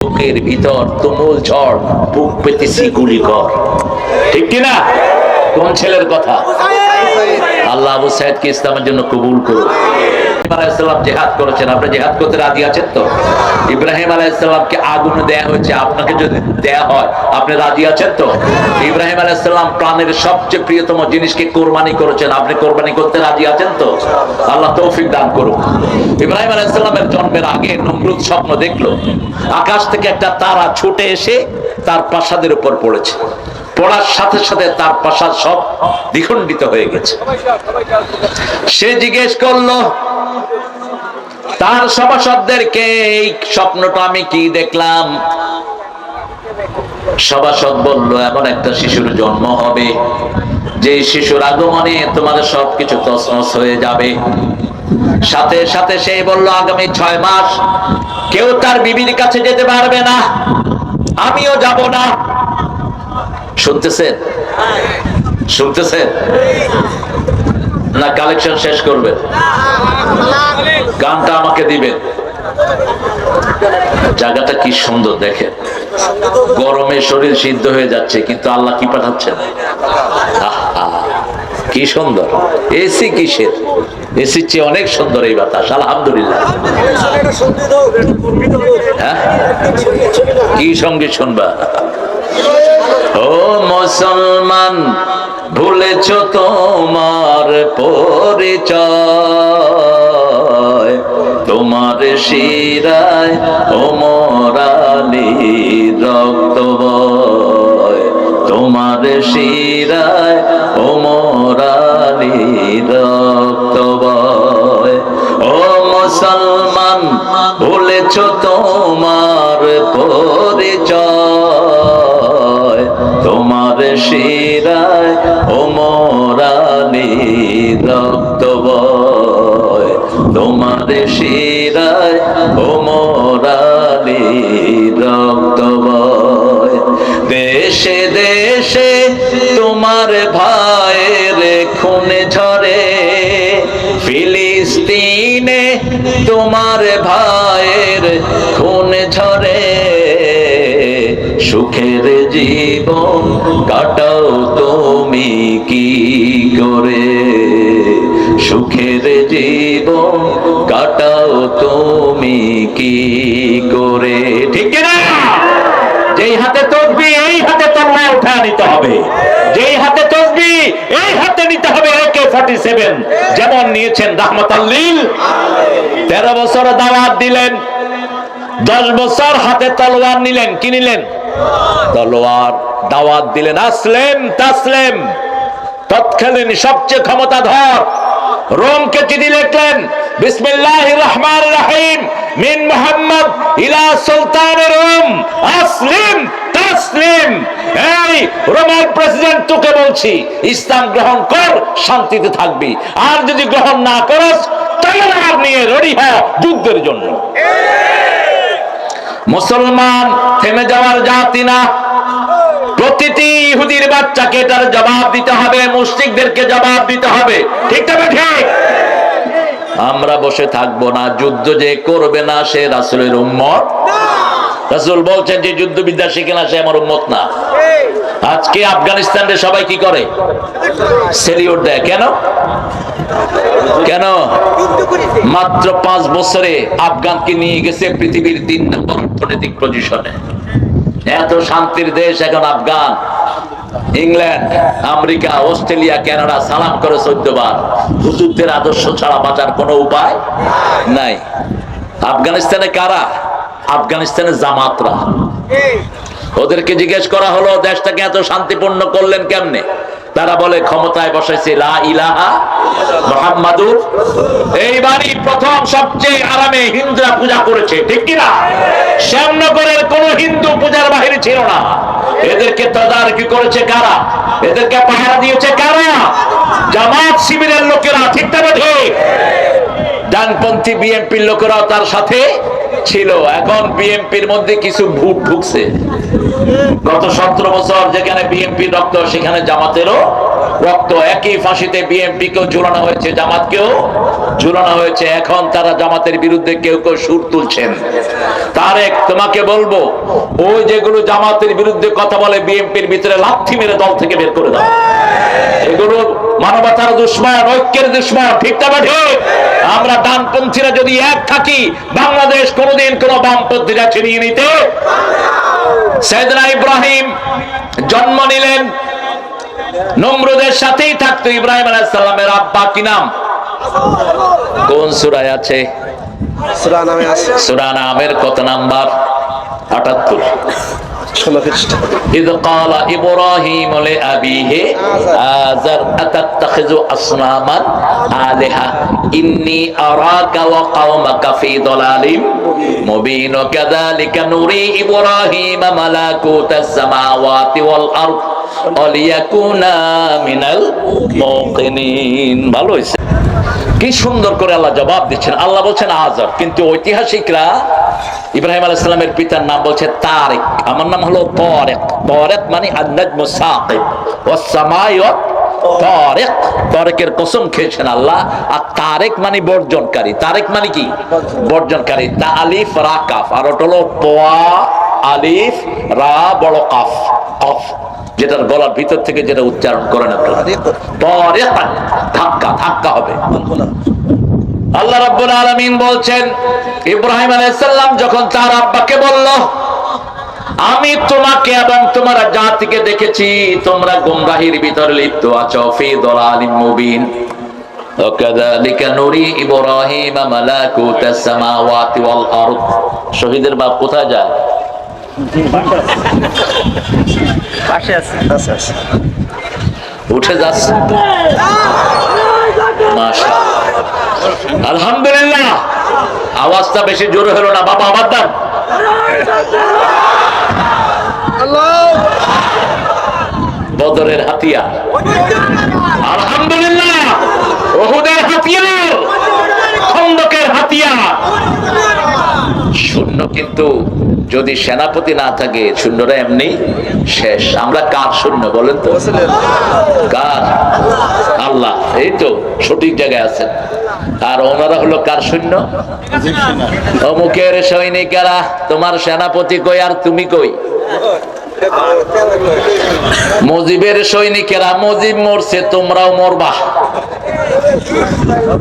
বুকের ভিতর তুমুল ঝড়, বুক পেতেছি গুলি কর। ঠিক কিনা? কোন ছেলের কথা? আল্লাহ আবু সাইদকে ইসলামের জন্য কবুল করুন ইব্রাহিম আলাইসাল্লাম কোরবানি করেছেন। আপনি কোরবানি করতে রাজি আছেন তো? আল্লাহ তৌফিক দান করুন। ইব্রাহিম আলাইসাল্লামের জন্মের আগে নমরুদ স্বপ্ন দেখল। আকাশ থেকে একটা তারা ছুটে এসে তার প্রাসাদের উপর পড়েছে। পড়ার সাথে সাথে তার প্রাসাদ সব দ্বিখণ্ডিত হয়ে গেছে। সে জিজ্ঞেস করল, তার সভাসদদেরকে এই স্বপ্নটা আমি কি দেখলাম? সভাসদ বলল, এমন একটা শিশুর জন্ম হবে, যে শিশুর আগমনে তোমার সবকিছু তসমস হয়ে যাবে। সাথে সাথে সে বলল, আগামী ছয় মাস কেউ তার বিবির কাছে যেতে পারবে না, আমিও যাব না। শুনতেছেন? শুনতেছেন? না কালেকশন শেষ করবেন। গানটা আমাকে দিবেন। জায়গাটা কি সুন্দর দেখেন। গরমে শরীর সিদ্ধ হয়ে যাচ্ছে, কিন্তু আল্লাহ কি পাঠাচ্ছেন? কি সুন্দর। এসি কিসের? এসির চেয়ে অনেক সুন্দর এই বাতাস, আলহামদুলিল্লাহ। হ্যাঁ? কি সঙ্গে শুনবা? ও মুসলমান, ভুলেছ তোমার পরিচয়। তোমার শিরায় ও মরালি রক্ত তোমার শিরায় ও মরালি রক্ত ও মুসলমান, ভুলেছ তোমার পরিচয়। ভাইয়ের খুনে ঝরে। ফিলিস্তিনে তোমার ভাইয়ের খুন ঝরে। সুখের জীবন কাটাও তুমি কি করে? সুখের জীবন কাটাও তুমি কি করে? ঠিক যেই হাতে তসবি, এই হাতে তল্লা উঠা নিতে হবে। যেই হাতে তসবি এই হাতে নিতে হবে একে ফর্টি সেভেন যেমন নিয়েছেন রাহমত আল্লিল তেরো বছর দাওয়াত দিলেন। দশ বছর হাতে তলোয়ার নিলেন। কি নিলেন? তলোয়ার। দাওয়াত দিলেন। আসলেম, তাসলেম। তৎকালীন সবচেয়ে ক্ষমতাধর রোমকে চিঠি লিখলেন বিসমিল্লাহ রহমান রহিম, মিন মোহাম্মদ ইলা সুলতান রোম আসলিম তাসলিম এই রোমের প্রেসিডেন্ট তোকে বলছি, ইসলাম গ্রহণ কর, শান্তিতে থাকবি। আর যদি গ্রহণ না করস তলোয়ার নিয়ে রেডি হ যুদ্ধের জন্য। মুসলমান থেমে যাওয়ার জাতি না। প্রতিটি ইহুদির বাচ্চাকে এটার জবাব দিতে হবে মুসলিকদেরকে জবাব দিতে হবে। ঠিক তবে ঠিক? আমরা বসে থাকব না, যুদ্ধ যে করবে না সে রাসুলের উম্মত। রাসুল বলছেন যে যুদ্ধ বিদ্যা শিখে না, সে আমার উম্মত না। আজকে আফগানিস্তানে সবাই কি করে? সেলিউট দেয়। কেন? কেন? মাত্র পাঁচ বছরে আফগানকে নিয়ে গেছে পৃথিবীর তিন নম্বর অর্থনৈতিক পজিশনে। এত শান্তির দেশ এখন Afghan, England, America, Australia, Canada, সালাম করে চোদ্দ হুজুরদের আদর্শ ছাড়া বাঁচার কোনো উপায় নাই। আফগানিস্তানে কারা? আফগানিস্তানে জামাতরা। ওদেরকে জিজ্ঞেস করা হলো, দেশটাকে এত শান্তিপূর্ণ করলেন কেমনে? তারা বলে, ক্ষমতায় এইবারই প্রথম সবচেয়ে আরামে হিন্দুরা পূজা করেছে, ঠিক কিনা? শ্যামনগরের কোন হিন্দু পূজার বাহিরে ছিল না। এদেরকে তদারকি করেছে কারা? এদেরকে পাহারা দিয়েছে কারা? জামাত শিবিরের লোকেরা, ঠিক তবে ডানপন্থী বিএনপির লোকেরাও তার সাথে ছিল। এখন বিএনপির মধ্যে কিছু ভূত ঢুকছে। গত সতেরো বছর যেখানে বিএনপির রক্ত, সেখানে জামাতেরও রক্ত। একই ফাঁসিতে বিএনপি কেও ঝুলানো হয়েছে, জামাতকেও ঝুলানো হয়েছে। এখন তারা জামাতের বিরুদ্ধে কেউ কেউ সুর তুলছেন। তারেক, তোমাকে বলব, ওই যেগুলো জামাতের বিরুদ্ধে কথা বলে বিএনপির ভিতরে লাথি মেরে দল থেকে বের করে দাও। এগুলো মানবতার দুশ্মন ঐক্যের দুশ্মন ঠিক না ঠিক? আমরা ডানপন্থীরা যদি এক থাকি বাংলাদেশ কোনোদিন কোন বামপন্থীরা ছিনিয়ে নিতে সেদনা ইব্রাহিম জন্ম নিলেন। নমরুদের সাথেই থাকতো ইব্রাহিম আলাইসাল্লামের আব্বা কি নাম? কোন সুরায় আছে? সুরানামের আছে। সুরা নামের কত নাম্বার? আটাত্তর। ষোলো খ্রিস্ট إذ قال إبراهيم لأبيه آزر أتتخذ أصناما آلهة إني أراك وقومك في ضلال مبين كذلك نري إبراهيم ملكوت السماوات والأرض ভালো হইছে কি সুন্দর করে আল্লাহ জবাব দিচ্ছেন। আল্লাহ বলছেন আজর, কিন্তু ঐতিহাসিকরা ইব্রাহিম আলাইহিস সালামের পিতার নাম বলছে তারেক। আমার নাম হলো তারেক। তারেক মানে আন-নাজমু তারেক। তারেকের কসম খেয়েছেন আল্লাহ। আর তারেক মানে বর্জনকারী। তারেক মানে কি? বর্জনকারী। তা আলিফ, রা, কাফ। আর ওটা হলো পোয়া আলিফ, রা, বড় কাফ। কফ। যেটার গলার ভিতর থেকে যেটা উচ্চারণ করেন আপনারা তারেকান ধাক্কা ধাক্কা হবে আল্লাহ রাব্বুল আলামিন বলছেন ইব্রাহিম আলাইহিস সালাম যখন তার আব্বাকে বলল আমি তোমাকে এবং তোমার জাতিকে দেখেছি তোমরা গুমরাহির ভিতরে লিপ্ত আছো ফি দালালিম মুবিন وكذلك نري ابراهيم ملكوت السماوات والارض শহীদের বাপ কোথায় যায় উঠে যাচ্ছে। আলহামদুলিল্লাহ। আওয়াজটা বেশি জোরে হলো না। বাবা, আবার দাম বদরের হাতিয়ার। আলহামদুলিল্লাহ। ওহুদের হাতিয়ার। শূন্য কিন্তু যদি সেনাপতি না থাকে, শূন্যরা এমনি শেষ। আমরা কার শূন্য বলেন তো? কার? আল্লাহ। এই তো সঠিক জায়গায় আছেন। আর ওনারা হলো কার সৈন্য অমুকের সৈনিকেরা, তোমার সেনাপতি কই আর তুমি কই? মজিবের সৈনিকেরা, মজিব মরছে, তোমরাও মরবা।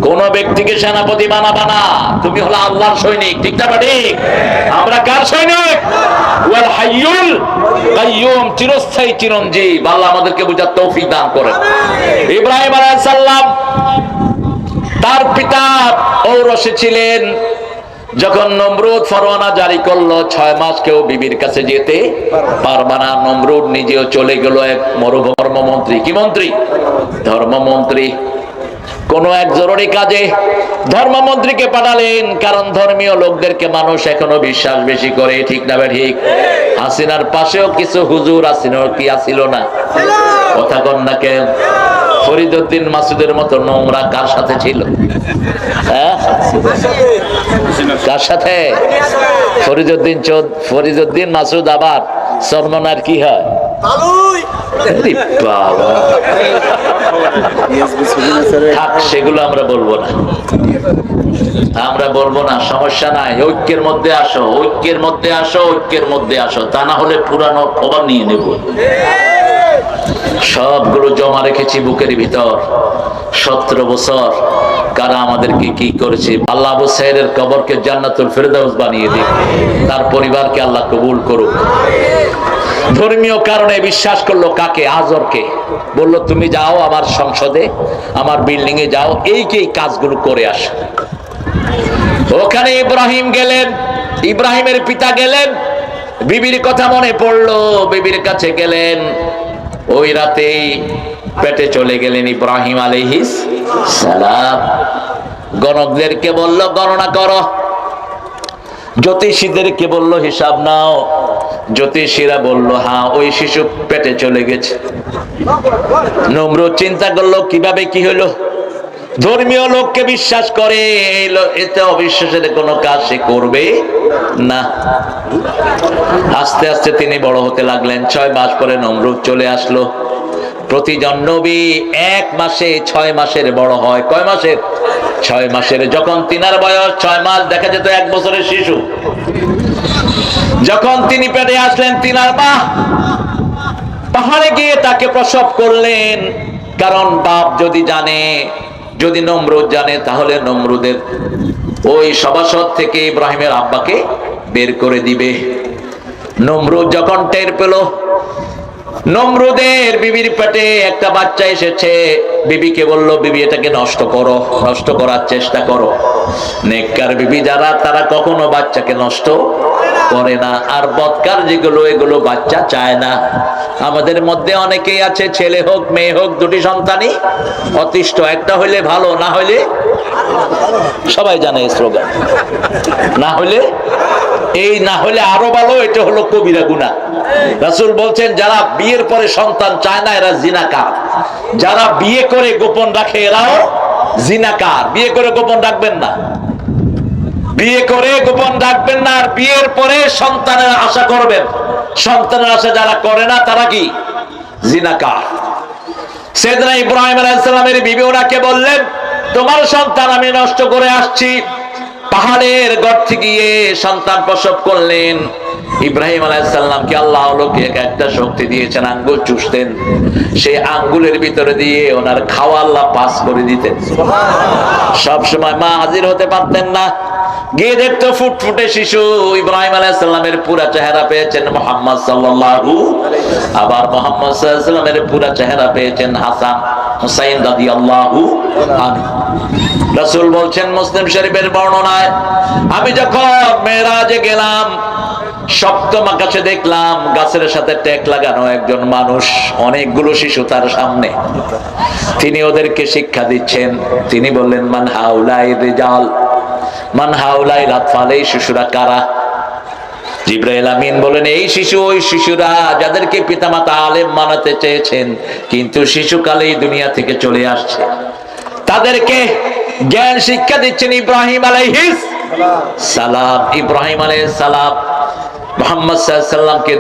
কোন ব্যক্তিকে সেনাপতি বানাবা না। তুমি হলো আল্লাহর সৈনিক, ঠিক না ঠিক আমরা কার সৈনিক? ছিলেন। যখন জারি করল, ছয় বিবির কাছে যেতে পারবা না। নমরুদ নিজেও চলে গেল এক মরুধর্মমন্ত্রী কি মন্ত্রী? ধর্মমন্ত্রী কোন এক জরুরি কাজে ধর্মমন্ত্রীকে পাঠালেন, কারণ ধর্মীয় লোকদেরকে মানুষ এখনও বিশ্বাস বেশি করে, ঠিক না ঠিক। হাসিনার পাশেও কিছু হুজুর আসিনার কি আসিল না? কথা কন না কেন? ফরিদুদ্দিন মাসুদের মতো নোংরা কার সাথে ছিল? হ্যাঁ? কার সাথে? ফরিদুদ্দিন ফরিদুদ্দিন মাসুদ আবার সরমনার কি হয়? সেগুলো আমরা বলব না। আমরা বলব না, সমস্যা নাই, ঐক্যের মধ্যে আসো, ঐক্যের মধ্যে আসো, ঐক্যের মধ্যে আসো। তা না হলে পুরানো খবর নিয়ে নেব। সবগুলো জমা রেখেছি বুকের ভিতর। সতেরো বছর কারা আমাদেরকে কি করেছে? আল্লাহ আবু সাহেবের কবরকে জান্নাতুল ফেরদাউস বানিয়ে দিন তার পরিবারকে আল্লাহ কবুল করুক। ধর্মীয় কারণে বিশ্বাস করল কাকে? আজরকে। বলল, তুমি যাও আমার সংসদে, আমার বিল্ডিং এ যাও, এই কি কাজগুলো করে আস? ওখানে ইব্রাহিম গেলেন, ইব্রাহিমের পিতা গেলেন, বিবির কথা মনে পড়ল, বিবির কাছে গেলেন। ওই রাতেই পেটে চলে গেলেন ইব্রাহিম আলহিস সালাম। গণকদেরকে বলল, গণনা করো। জ্যোতিষীদেরকে বলল, হিসাব নাও। জ্যোতিষীরা বলল হ্যাঁ ওই শিশু পেটে চলে গেছে। নমরুদ চিন্তা করল, কীভাবে কি হলো? ধর্মীয় লোককে বিশ্বাস করে এতে অবিশ্বাসের কোনো কাজ সে করবে না। আস্তে আস্তে তিনি বড় হতে লাগলেন। ছয় মাস পরে নমরুদ চলে আসলো। প্রতিজন নবী এক মাসে ছয় মাসের বড় হয়। কয় মাসের? ছয় মাসের। যখন তিনার বয়স ছয় মাস, দেখা যেত এক বছরের শিশু। যখন তিনি পেটে আসলেন, তিনার মা পাহাড়ে গিয়ে তাকে প্রসব করলেন। কারণ বাপ যদি জানে, যদি নমরুদ জানে, তাহলে নমরুদের ওই সভাসদ থেকে ইব্রাহিমের আব্বাকে বের করে দিবে। নমরুদ যখন টের পেল নমরুদের বিবির পেটে একটা বাচ্চা এসেছে। বিবিকে বলল, বিবি, এটাকে নষ্ট করো, নষ্ট করার চেষ্টা করো। নেককার বিবি যারা, তারা কখনো বাচ্চাকে নষ্ট করে না। আর বৎকার যেগুলো, এগুলো বাচ্চা চায় না। আমাদের মধ্যে অনেকেই আছে, ছেলে হোক, মেয়ে হোক, দুটি সন্তানই অতিষ্ঠ। একটা হইলে ভালো, না হইলে সবাই জানে এই না হইলে এই না হলে আরও ভালো, এটা হলো কবিরা গুণা। রাসূল বলছেন, যারা বিয়ের পরে সন্তান চায় না, এরা জিনাকার। যারা বিয়ে করে গোপন রাখে, এরাও জিনাকার। বিয়ে করে গোপন রাখবেন না। বিয়ে করে গোপন রাখবেন না, আর বিয়ের পরে সন্তানের আশা করবেন। সন্তানের আশা যারা করে না, তারা কি? জিনাকার। সেদিনা ইব্রাহিম আলাইসালামের বিবি ওনাকে বললেন, তোমার সন্তান আমি নষ্ট করে আসছি পাহাড়ের গর্তে গিয়ে সন্তান প্রসব করলেন। ইব্রাহিম আলাইসাল্লামকে আল্লাহ লোকে একটা শক্তি দিয়েছেন আঙ্গুল চুষতেন। সেই আঙ্গুলের ভিতরে দিয়ে ওনার খাওয়া আল্লাহ পাস করে দিতেন। সবসময় মা হাজির হতে পারতেন না। গিয়ে দেখতো ফুটফুটে শিশু ইব্রাহিম আলাইসাল্লামের পুরা চেহারা পেয়েছেন মোহাম্মদ সাল্লাল্লাহু আবার মোহাম্মদ সাল্লামের পুরা চেহারা পেয়েছেন হাসান হুসাইন দাদি আল্লাহু রাসূল বলছেন, মুসলিম শরীফের বর্ণনায়, আমি যখন মেরাজে গেলাম, সপ্তম আকাশে দেখলাম গাছের সাথে টেক লাগানো একজন মানুষ, অনেকগুলো শিশু তার সামনে। তিনি ওদেরকে শিক্ষা দিচ্ছেন। তিনি বললেন, মান হাউলাই রেজাল। মান হাউলাই লাতফাল এই শিশুরা কারা? জিব্রাইল আমিন বলেন, এই শিশু, ওই শিশুরা যাদেরকে পিতামাতা আলেম মানাতে চেয়েছেন, কিন্তু শিশুকালেই দুনিয়া থেকে চলে আসছে। তাদেরকে জ্ঞান শিক্ষা দিচ্ছেন ইব্রাহিম আলাইহিস সালাম, ইব্রাহিম আলাইহিস সালাম। মোহাম্মদ সাল্লামকে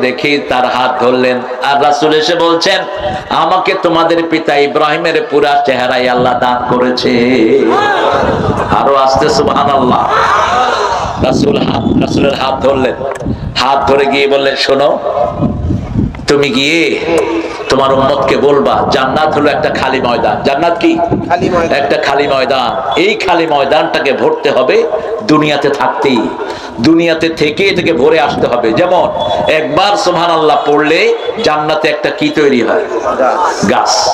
তার হাত ধরলেন। আর রাসুল এসে বলছেন, আমাকে তোমাদের পিতা ইব্রাহিমের পুরা চেহারাই আল্লাহ দান করেছে। আরও আসতে সুবাহ আল্লাহ রাসুল হাত, রাসুলের হাত ধরলেন। হাত ধরে গিয়ে বললেন, শোনো, তুমি গিয়ে তোমার উম্মতকে বলবা জান্নাত হলো একটা খালি ময়দান। জান্নাত কি? খালি ময়দান। একটা খালি ময়দান। এই খালি ময়দানটাকে ভরতে হবে দুনিয়াতে থাকতেই। দুনিয়াতে থেকে এটাকে ভরে আসতে হবে। যেমন একবার সুবহানাল্লাহ পড়লে জান্নাতে একটা কি তৈরি হয়? গাছ।